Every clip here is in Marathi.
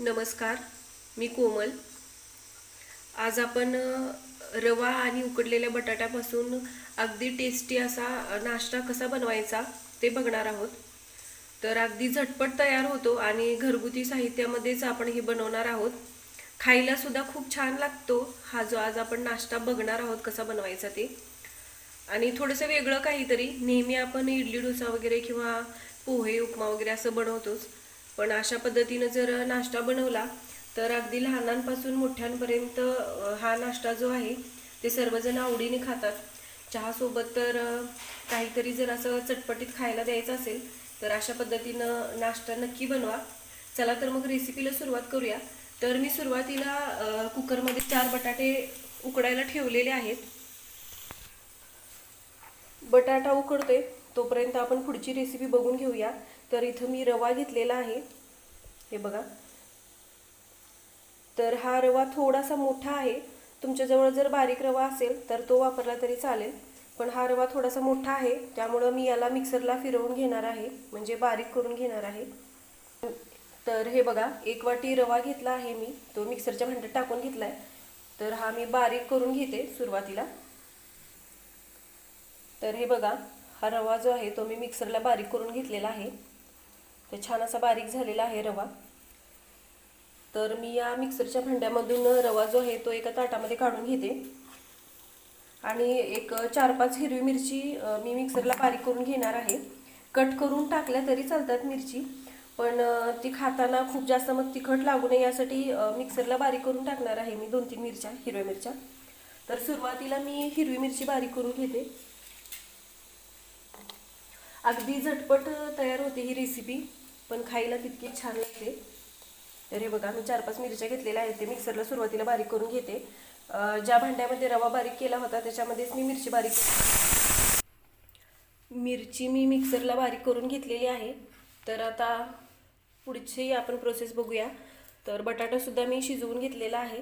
नमस्कार मी कोमल. आज आपण रवा आणि उकडलेल्या बटाट्यापासून अगदी टेस्टी असा नाश्ता कसा बनवायचा ते बघणार आहोत. तर अगदी झटपट तयार होतो आणि घरगुती साहित्यामध्येच आपण हे बनवणार आहोत. खायला सुद्धा खूप छान लागतो. हा जो आज आपण नाश्ता बघणार आहोत कसा बनवायचा ते. आणि थोडंसं वेगळं काहीतरी नेहमी आपण इडली डोसा वगैरे किंवा पोहे उपमा वगैरे असं बनवतोच. पण अशा पद्धतीनं जर नाश्ता बनवला तर अगदी लहानांपासून मोठ्यांपर्यंत हा नाश्ता जो आहे ते सर्वजण आवडीने खातात. चहासोबत तर काहीतरी जर असं चटपटीत खायला द्यायचं असेल तर अशा पद्धतीनं नाश्ता नक्की बनवा. चला तर मग रेसिपीला सुरुवात करूया. तर मी सुरुवातीला कुकरमध्ये चार बटाटे उकडायला ठेवलेले आहेत. बटाटा उकडतोय तोपर्यंत आपण पुढची रेसिपी बघून घेऊया. तर इथं मी रवा घेतलेला आहे. हे बघा. तर हा रवा थोडासा मोठा आहे. तुमच्याजवळ जर बारीक रवा असेल तर तो वापरला तरी चालेल. पण हा रवा थोडासा मोठा आहे त्यामुळं मी याला मिक्सरला फिरवून घेणार आहे. म्हणजे बारीक करून घेणार आहे. तर हे बघा एक वाटी रवा घेतला आहे मी. तो मिक्सरच्या भांड्यात टाकून घेतलाय. तर हा मी बारीक करून घेते सुरुवातीला. तर हे बघा हा रवा जो आहे तो मी मिक्सरला बारीक करून घेतलेला आहे. तर छान असा बारीक झालेला आहे रवा. तर मी या मिक्सरच्या भांड्यामधून रवा जो आहे तो एका ताटामध्ये काढून घेते. आणि एक चार पाच हिरवी मिरची मी मिक्सरला बारीक करून घेणार आहे. कट करून टाकल्या तरी चालतात मिरची पण ती खाताना खूप जास्त मग तिखट लागू नये यासाठी मिक्सरला बारीक करून टाकणार आहे मी दोन तीन मिरच्या हिरव्या मिरच्या. तर सुरुवातीला मी हिरवी मिरची बारीक करून घेते. अगदी झटपट तयार होते ही रेसिपी पण खायला तितकी छान लागते. तर हे बघा मी चार पाच मिरच्या घेतलेल्या आहेत ते मिक्सरला सुरुवातीला बारीक करून घेते. ज्या भांड्यामध्ये रवा बारीक केला होता त्याच्यामध्येच मी मिरची बारीक मिरची मी मिक्सरला बारीक करून घेतलेली आहे. तर आता पुढची आपण प्रोसेस बघूया. तर बटाटासुद्धा मी शिजवून घेतलेला आहे.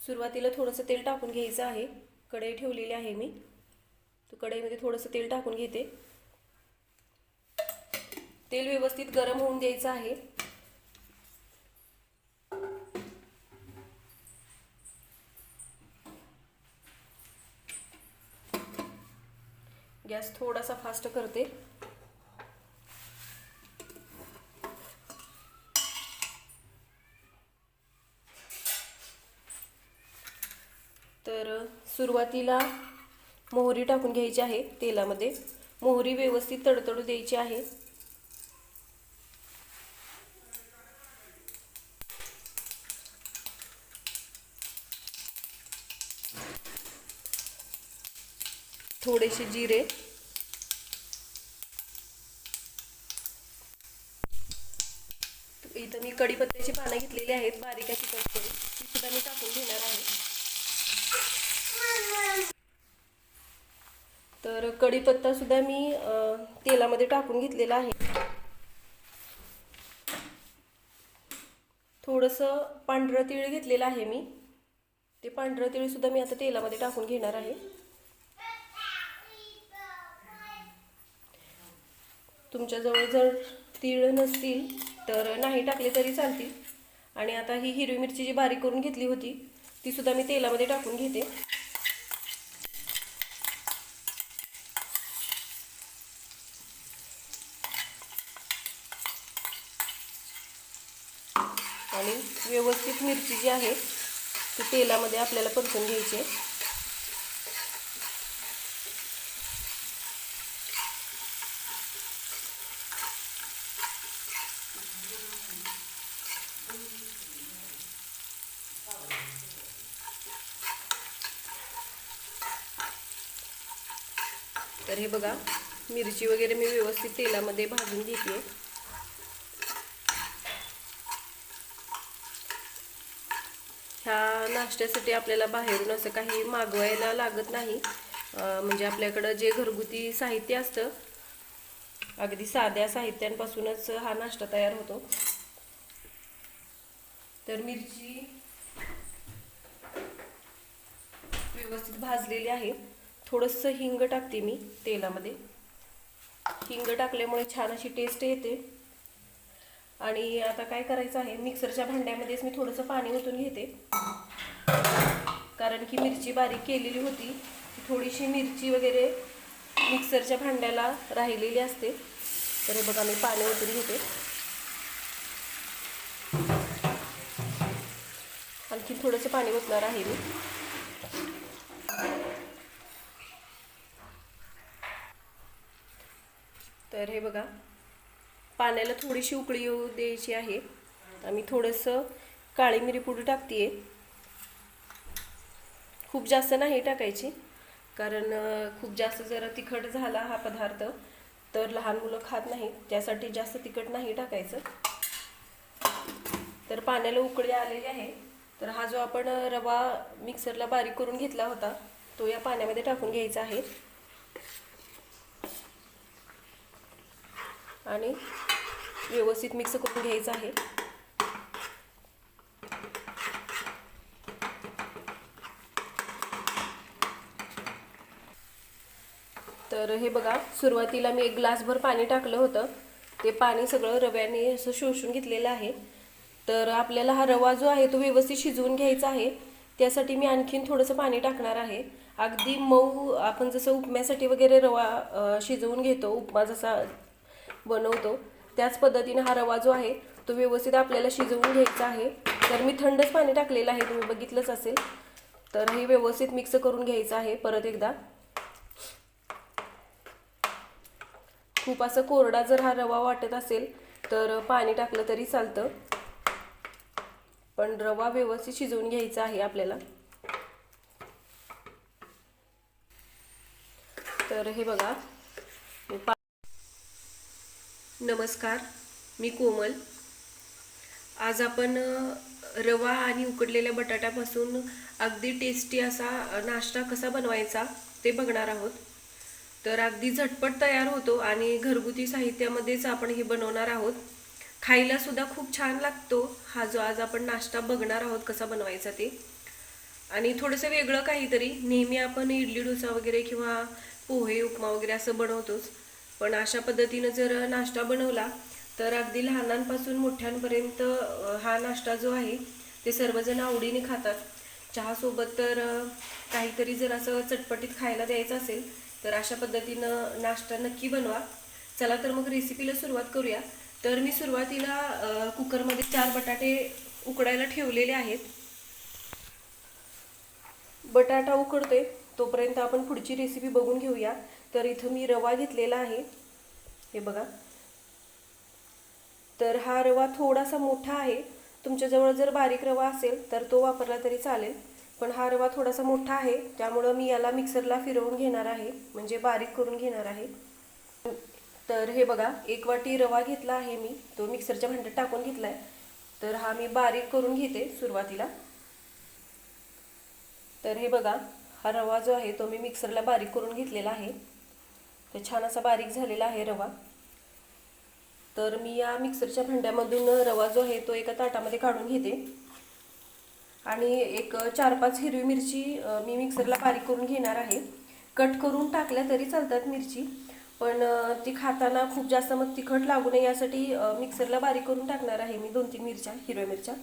सुरुवातीला थोडंसं तेल टाकून घ्यायचं आहे. कढई ठेवलेली आहे मी. तर कढईमध्ये थोडंसं तेल टाकून घेते. तेल व्यवस्थित गरम होऊन द्यायचं आहे. गॅस थोडासा फास्ट करते. तर सुरुवातीला मोहरी टाकून घ्यायची आहे तेलामध्ये. मोहरी व्यवस्थित तडतडू द्यायची आहे. थोडेसे जिरे. इथं मी कढीपत्त्याची पानं घेतलेली आहेत बारीक अशी कट करून. ती सुद्धा मी टाकून घेणार आहे. तर कढीपत्ता सुद्धा मी तेलामध्ये टाकून घेतलेला आहे. थोडंसं पांढरं तीळ घेतलेलं आहे मी. ते पांढरं तीळ सुद्धा मी आता तेलामध्ये टाकून घेणार आहे. तुमच्याजवळ जर तीळ नसतील तर नाही टाकले तरी चालतील. आणि आता ही हिरवी मिरची जी बारीक करून घेतली होती ती सुद्धा मी तेलामध्ये टाकून घेते. आणि व्यवस्थित मिरची जी आहे ती तेलामध्ये आपल्याला परतून घ्यायची आहे. बघा मिरची वगैरे मी व्यवस्थित तेलामध्ये भाजून घेते. ह्या नाश्त्यासाठी आपल्याला बाहेरून असं काही मागवायला लागत नाही. म्हणजे आपल्याकडं जे घरगुती साहित्य असतं अगदी साध्या साहित्यांपासूनच हा नाश्ता तयार होतो. तर मिरची व्यवस्थित भाजलेली आहे. थोडंसं हिंग टाकते मी तेलामध्ये. हिंग टाकल्यामुळे छान अशी टेस्ट येते. आणि आता काय करायचं आहे मिक्सरच्या भांड्यामध्येच मी थोडंसं पाणी ओतून घेते. कारण की मिरची बारीक केलेली होती थोडीशी मिरची वगैरे मिक्सरच्या भांड्याला राहिलेली असते. तर हे बघा मी पाणी ओतून घेते. आणखी थोडंसं पाणी ओतणार आहे मी. तर हे बघा पाण्याला थोडीशी उकळी येऊ द्यायची आहे. आम्ही थोडंसं काळी मिरी पुडी टाकते खूप जास्त नाही टाकायची कारण खूप जास्त जरा तिखट झाला हा पदार्थ तर लहान मुलं खात नाहीत त्यासाठी जास्त तिखट नाही टाकायचं. तर पाण्याला उकळी आलेली आहे. तर हा जो आपण रवा मिक्सरला बारीक करून घेतला होता तो या पाण्यामध्ये टाकून घ्यायचा आहे. आणि व्यवस्थित मिक्स करून घ्यायचं आहे. तर हे बघा सुरुवातीला मी एक ग्लासभर पाणी टाकलं होतं. ते पाणी सगळं रव्याने असं शोषून घेतलेलं आहे. तर आपल्याला हा रवा जो आहे तो व्यवस्थित शिजवून घ्यायचा आहे. त्यासाठी मी आणखीन थोडंसं पाणी टाकणार आहे. अगदी मऊ आपण जसं उपम्यासाठी वगैरे रवा शिजवून घेतो उपमा जसा बनवतो. त्याच पद्धतीने हा रवा जो आहे तो व्यवस्थित आपल्याला शिजवून घ्यायचा आहे. तर मी थंडच पाणी टाकलेलं आहे तुम्ही बघितलंच असेल. तर हे व्यवस्थित मिक्स करून घ्यायचं आहे परत एकदा. खूप असं कोरडा जर हा रवा वाटत असेल तर पाणी टाकलं तरी चालतं. पण रवा व्यवस्थित शिजवून घ्यायचा आहे आपल्याला. तर हे बघा. नमस्कार मी कोमल. आज आपण रवा आणि उकडलेल्या बटाट्यापासून अगदी टेस्टी असा नाश्ता कसा बनवायचा ते बघणार आहोत. तर अगदी झटपट तयार होतो आणि घरगुती साहित्यामध्येच आपण हे बनवणार आहोत. खायला सुद्धा खूप छान लागतो. हा जो आज आपण नाश्ता बघणार आहोत कसा बनवायचा ते. आणि थोडंसं वेगळं काहीतरी नेहमी आपण इडली डोसा वगैरे किंवा पोहे उपमा वगैरे असं बनवतोच. पण अशा पद्धतीनं जर नाश्ता बनवला तर अगदी लहानांपासून मोठ्यांपर्यंत हा नाश्ता जो आहे ते सर्वजण आवडीने खातात. चहासोबत तर काहीतरी जर असं चटपटीत खायला द्यायचं असेल तर अशा पद्धतीनं नाश्ता नक्की बनवा. चला तर मग रेसिपीला सुरुवात करूया. तर मी सुरुवातीला कुकरमध्ये चार बटाटे उकडायला ठेवलेले आहेत. बटाटा उकडतोय तोपर्यंत आपण पुढची रेसिपी बघून घेऊया. तर इथं मी रवा घेतलेला आहे. हे बघा. तर हा रवा थोडासा मोठा आहे. तुमच्याजवळ जर बारीक रवा असेल तर तो वापरला तरी चालेल. पण हा रवा थोडासा मोठा आहे. त्यामुळं मी याला मिक्सरला फिरवून घेणार आहे. म्हणजे बारीक करून घेणार आहे. तर हे बघा एक वाटी रवा घेतला आहे मी. तो मिक्सरच्या भांड्यात टाकून घेतला आहे तर हा मी बारीक करून घेते सुरुवातीला. तर हे बघा हा रवा जो आहे तो मी मिक्सरला बारीक करून घेतलेला आहे. तर छान असा बारीक झालेला आहे रवा. तर मी या मिक्सरच्या भांड्यामधून रवा जो आहे तो एका ताटामध्ये काढून घेते. आणि एक चार पाच हिरवी मिरची मी मिक्सरला बारीक करून घेणार आहे. कट करून टाकल्या तरी चालतात मिरची पण ती खाताना खूप जास्त मग तिखट लागू नये यासाठी मिक्सरला बारीक करून टाकणार आहे मी दोन तीन मिरच्या हिरव्या मिरच्या.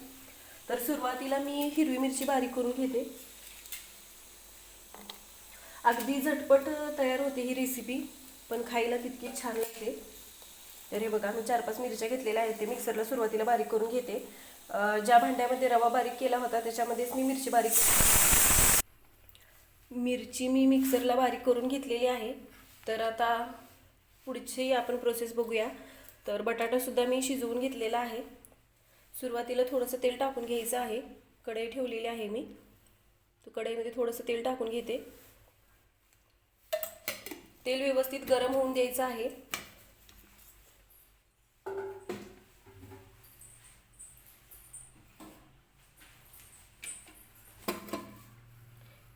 तर सुरुवातीला मी हिरवी मिरची बारीक करून घेते. अगदी झटपट तयार होते ही रेसिपी पण खायला तितकीच छान लागते. तर हे बघा मी चार पाच मिरच्या घेतलेल्या आहेत ते मिक्सरला सुरुवातीला बारीक करून घेते. ज्या भांड्यामध्ये रवा बारीक केला होता त्याच्यामध्येच मी मिरची बारीक मिरची मी मिक्सरला बारीक करून घेतलेली आहे. तर आता पुढची आपण प्रोसेस बघूया. तर बटाटासुद्धा मी शिजवून घेतलेला आहे. सुरुवातीला थोडंसं तेल टाकून घ्यायचं आहे. कढई ठेवलेली आहे मी. तर कढईमध्ये थोडंसं तेल टाकून घेते. तेल व्यवस्थित गरम होऊन द्यायचं आहे.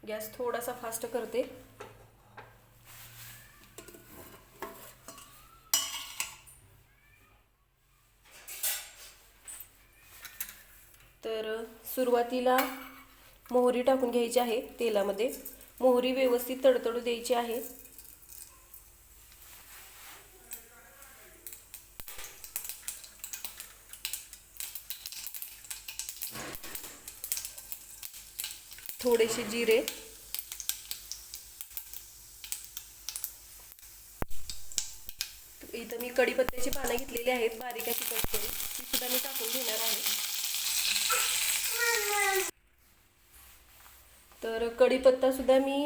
गॅस थोडासा फास्ट करते. तर सुरुवातीला मोहरी टाकून घ्यायची आहे तेलामध्ये. मोहरी व्यवस्थित तडतडू द्यायची आहे. थोडेसे जिरे. इथं मी कढीपत्त्याची पानं घेतलेली आहेत बारीक अशी कट करून. ती सुद्धा मी टाकून घेणार आहे. तर कढीपत्ता सुद्धा मी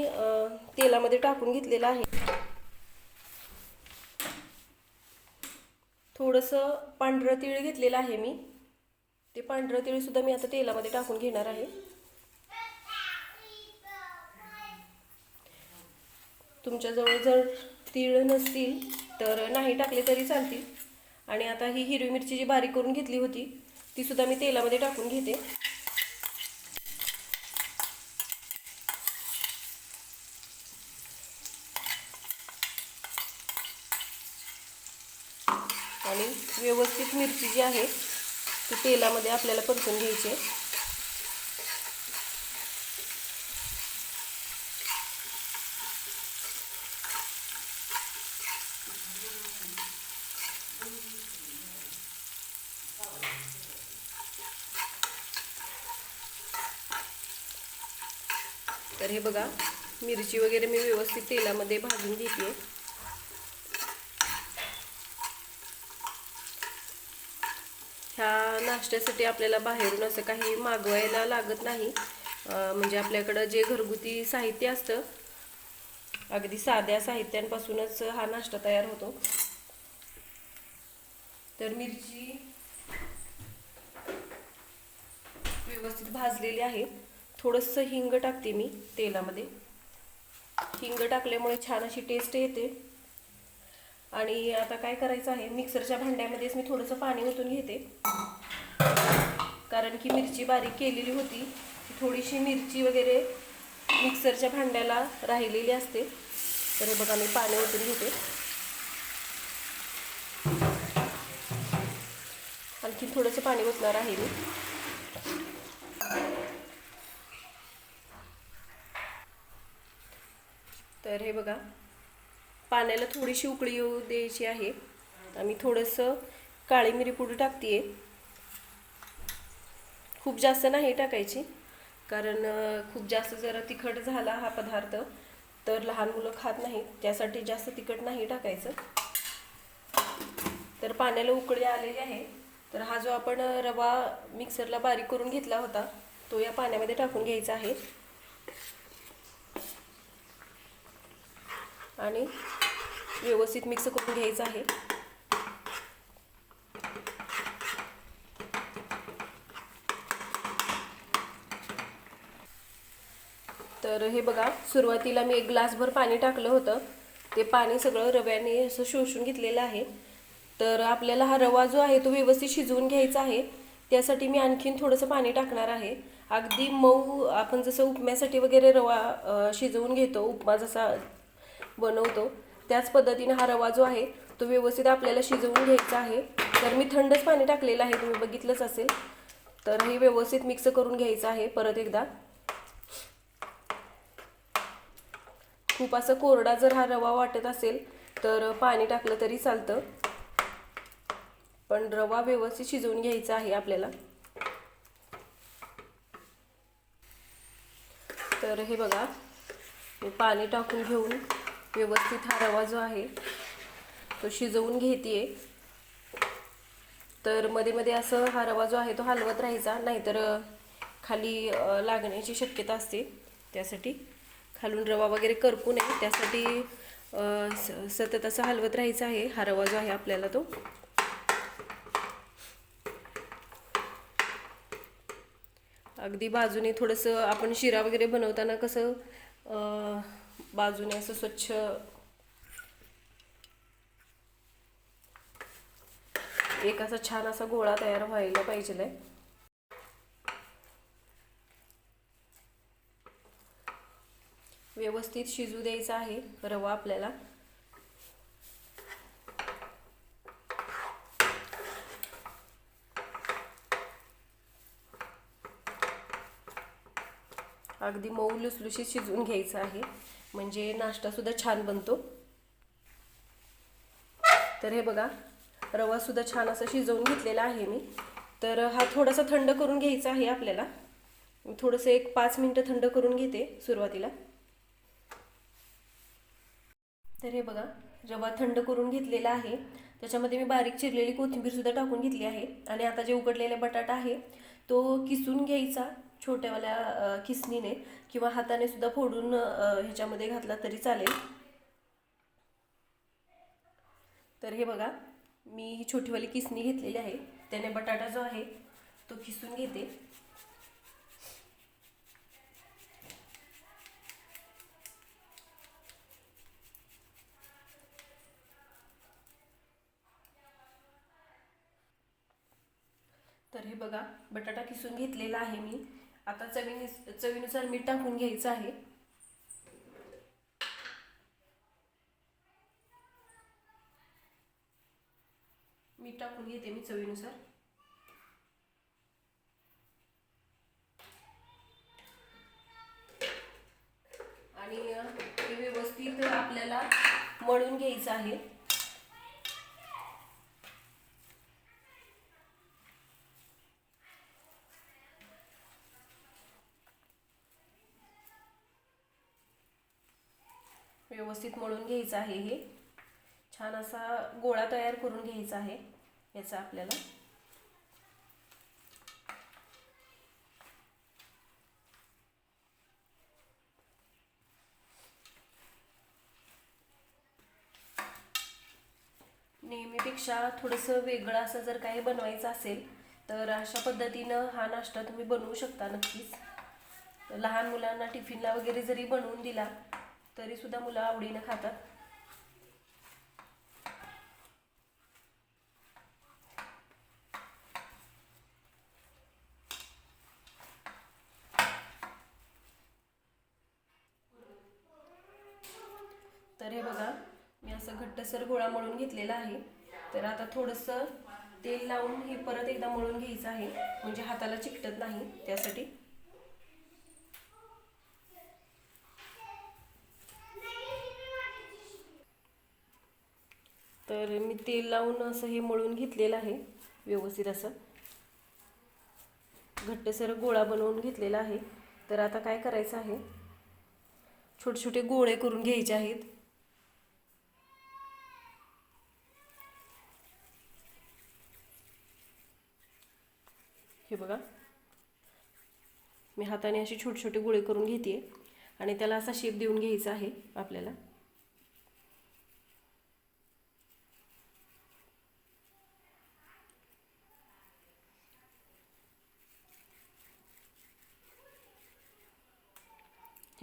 तेलामध्ये टाकून घेतलेला आहे. थोडंसं पांढरं तीळ घेतलेलं आहे मी. ते पांढरं तीळ सुद्धा मी आता तेलामध्ये टाकून घेणार आहे. तुमच्याजवळ जर तीळ नसतील तर नाही टाकले तरी चालतील. आणि आता ही हिरवी मिरची जी बारीक करून घेतली होती ती सुद्धा मी तेलामध्ये टाकून घेते. आणि व्यवस्थित मिरची जी आहे ती तेलामध्ये आपल्याला परतून घ्यायची बघा मिरची वगैरे मी व्यवस्थित तेलामध्ये भाजून घेते. ह्या नाश्त्यासाठी आपल्याला बाहेरून असं काही मागवायला लागत नाही. म्हणजे आपल्याकडं जे घरगुती साहित्य असतं अगदी साध्या साहित्यांपासूनच हा नाश्ता तयार होतो. तर मिरची व्यवस्थित भाजलेली आहे. थोडंसं हिंग टाकते मी तेलामध्ये. हिंग टाकल्यामुळे छान अशी टेस्ट येते. आणि आता काय करायचं आहे मिक्सरच्या भांड्यामध्येच मी थोडंसं पाणी ओतून घेते. कारण की मिरची बारीक केलेली होती थोडीशी मिरची वगैरे मिक्सरच्या भांड्याला राहिलेली असते. तर हे बघा मी पाणी ओतून घेते. आणखी थोडंसं पाणी ओतणार आहे मी. तर हे बघा पाण्याला थोडीशी उकळी येऊ द्यायची आहे. आम्ही थोडंसं काळी मिरी पुढं टाकते खूप जास्त नाही टाकायची कारण खूप जास्त जरा तिखट झाला हा पदार्थ तर लहान मुलं खात नाहीत त्यासाठी जास्त तिखट नाही टाकायचं. तर पाण्याला उकळी आलेली आहे. तर हा जो आपण रवा मिक्सरला बारीक करून घेतला होता तो या पाण्यामध्ये टाकून घ्यायचा आहे. आणि व्यवस्थित मिक्स करून घ्यायचं आहे. तर हे बघा सुरुवातीला मी एक ग्लासभर पाणी टाकलं होतं. ते पाणी सगळं रव्याने असं शोषून घेतलेलं आहे. तर आपल्याला हा रवा जो आहे तो व्यवस्थित शिजवून घ्यायचा आहे. त्यासाठी मी आणखीन थोडंसं पाणी टाकणार आहे. अगदी मऊ आपण जसं उपम्यासाठी वगैरे रवा शिजवून घेतो उपमा जसा बनवतो. त्याच पद्धतीने हा रवा जो आहे तो व्यवस्थित आपल्याला शिजवून घ्यायचा आहे. तर मी थंडच पाणी टाकलेलं आहे तुम्ही बघितलंच असेल. तर हे व्यवस्थित मिक्स करून घ्यायचं आहे परत एकदा. खूप असं कोरडा जर हा रवा वाटत असेल तर पाणी टाकलं तरी चालतं. पण रवा व्यवस्थित शिजवून घ्यायचा आहे आपल्याला. तर हे बघा पाणी टाकून घेऊन व्यवस्थित हा रवा जो आहे तो शिजवून घेते तर मध्ये मध्ये असं हा रवा जो आहे तो हलवत राहायचा नाहीतर खाली लागण्याची शक्यता असते. त्यासाठी खालून रवा वगैरे करपू नये. त्यासाठी स- सतत असं हलवत राहायचं आहे. हा रवा जो आहे आपल्याला तो. अगदी बाजूने थोडंसं आपण शिरा वगैरे बनवताना कसं बाजूने असं स्वच्छ. एक असा छान असा गोळा तयार व्हायला पाहिजे व्यवस्थित शिजू द्यायचा आहे रवा आपल्याला. अगदी मऊ लुसलुशीत शिजवून घ्यायचं आहे. म्हणजे नाश्तासुद्धा छान बनतो. तर हे बघा रवासुद्धा छान असं शिजवून घेतलेला आहे मी. तर हा थोडासा थंड करून घ्यायचा आहे आपल्याला. थोडंसं एक पाच मिनटं थंड करून घेते सुरुवातीला. तर हे बघा रवा थंड करून घेतलेला आहे. त्याच्यामध्ये मी बारीक चिरलेली कोथिंबीरसुद्धा टाकून घेतली आहे. आणि आता जे उकडलेला बटाटा आहे तो किसून घ्यायचा. छोट्यावाल्या किसनीने किसणीने किंवा हाताने सुद्धा फोडून ह्याच्यामध्ये घातला तरी चालेल. तर हे बघा मी ही छोटीवाली किसणी घेतलेली आहे. त्याने बटाटा जो आहे तो किसून घेते. तर हे बघा बटाटा किसून घेतलेला आहे मी. आता चवीनी चवीनुसार मीठ टाकून घ्यायचं आहे. मीठ टाकून घेते मी चवीनुसार. आणि हे व्यवस्थित आपल्याला मळून घ्यायचं आहे. व्यवस्थित मळून घ्यायचं आहे हे. छान असा गोळा तयार करून घ्यायचा आहे याचा आपल्याला. नेहमीपेक्षा थोडंसं वेगळं असं जर काही बनवायचं असेल तर अशा पद्धतीनं हा नाश्ता तुम्ही बनवू शकता नक्कीच. लहान मुलांना टिफिनला वगैरे जरी बनवून दिला तरी सुद्धा मुलं आवडीनं खातात. तर हे बघा मी असं घट्टसर गोळा मळून घेतलेला आहे. तर आता थोडंसं तेल लावून हे परत एकदा मळून घ्यायचं आहे. म्हणजे हाताला चिकटत नाही त्यासाठी. तर मी तेल लावून असं हे मळून घेतलेलं आहे व्यवस्थित असं. घट्टसर गोळा बनवून घेतलेला आहे. तर आता काय करायचं आहे? छोटे छोटे गोळे करून घ्यायचे आहेत. हे बघा. मी हाताने असे छोटे छोटे गोळे करून घेते आणि त्याला असा शेप देऊन घ्यायचा आहे आपल्याला.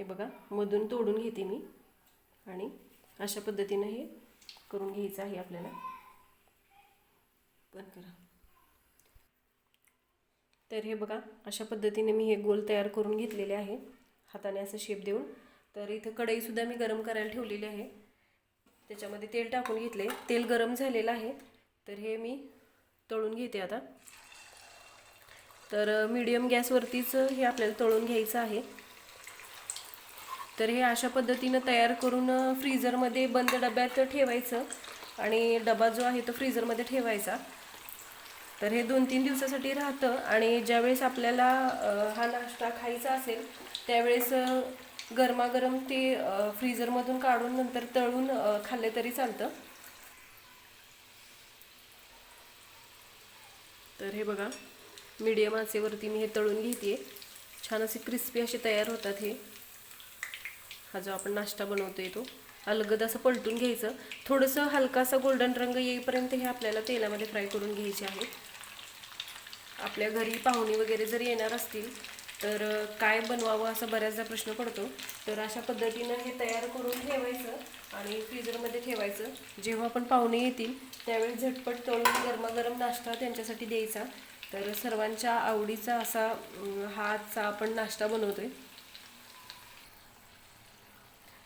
बघा मधून तोडून घेते मी. आणि अशा पद्धतीनं हे करून घ्यायचं आहे आपल्याला. बंद करा. तर हे बघा अशा पद्धतीने मी हे गोल तयार करून घेतलेले आहे. हाताने असं शेप देऊन. तर इथं कढईसुद्धा मी गरम करायला ठेवलेली आहे. त्याच्यामध्ये तेल टाकून घेतले. तेल गरम झालेलं आहे. तर हे मी तळून घेते आता. तर मीडियम गॅसवरतीच हे आपल्याला तळून घ्यायचं आहे. तर हे अशा पद्धतीनं तयार करून फ्रीझरमध्ये बंद डब्यात ठेवायचं. आणि डबा जो आहे तो फ्रीजरमध्ये ठेवायचा. तर हे दोन तीन दिवसासाठी राहतं. आणि ज्यावेळेस आपल्याला हा नाश्ता खायचा असेल त्यावेळेस गरमागरम ते फ्रीजरमधून काढून नंतर तळून खाल्ले तरी चालतं. तर हे बघा मीडियम आचेवरती मी हे तळून घेते छान असे क्रिस्पी असे तयार होतात हे. हा जो आपण नाश्ता बनवतोय तो. अलगद असं पलटून घ्यायचं. थोडंसं हलकासा गोल्डन रंग येईपर्यंत हे आपल्याला तेलामध्ये फ्राय करून घ्यायचे आहे. आपल्या घरी पाहुणे वगैरे जर येणार असतील तर काय बनवावं असा बऱ्याचदा प्रश्न पडतो. तर अशा पद्धतीनं हे तयार करून ठेवायचं आणि फ्रीजरमध्ये ठेवायचं. जेव्हा पण पाहुणे येतील त्यावेळी झटपट तळून गरमागरम नाश्ता त्यांच्यासाठी द्यायचा. तर सर्वांच्या आवडीचा असा अं, हा आजचा आपण नाश्ता बनवतो आहे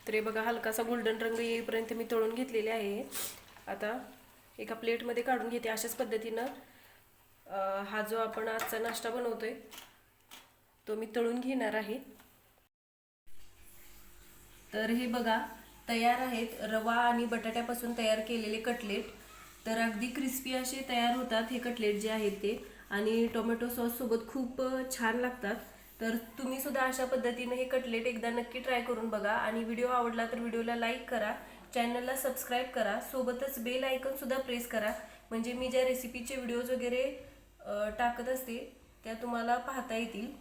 तर हे बघा हलकासा गोल्डन रंग येईपर्यंत मी तळून घेतलेले आहे. आता एका प्लेटमध्ये काढून घेते. अशाच पद्धतीनं हा जो आपण आजचा नाश्ता बनवतोय तो मी तळून घेणार आहे. तर हे बघा तयार आहेत. रवा आणि बटाट्यापासून तयार केलेले कटलेट. तर अगदी क्रिस्पी असे तयार होतात हे कटलेट जे आहेत ते. आणि टोमॅटो सॉससोबत खूप छान लागतात. तर तुम्ही सुद्धा अशा पद्धतीने हे कटलेट एकदा नक्की ट्राय करून बघा. आणि व्हिडिओ आवडला तर व्हिडिओला लाईक करा. चॅनलला सबस्क्राईब करा. सोबतच बेल आयकन सुद्धा प्रेस करा. म्हणजे मी ज्या रेसिपीचे व्हिडिओज वगैरे टाकत असते त्या तुम्हाला पाहता येतील.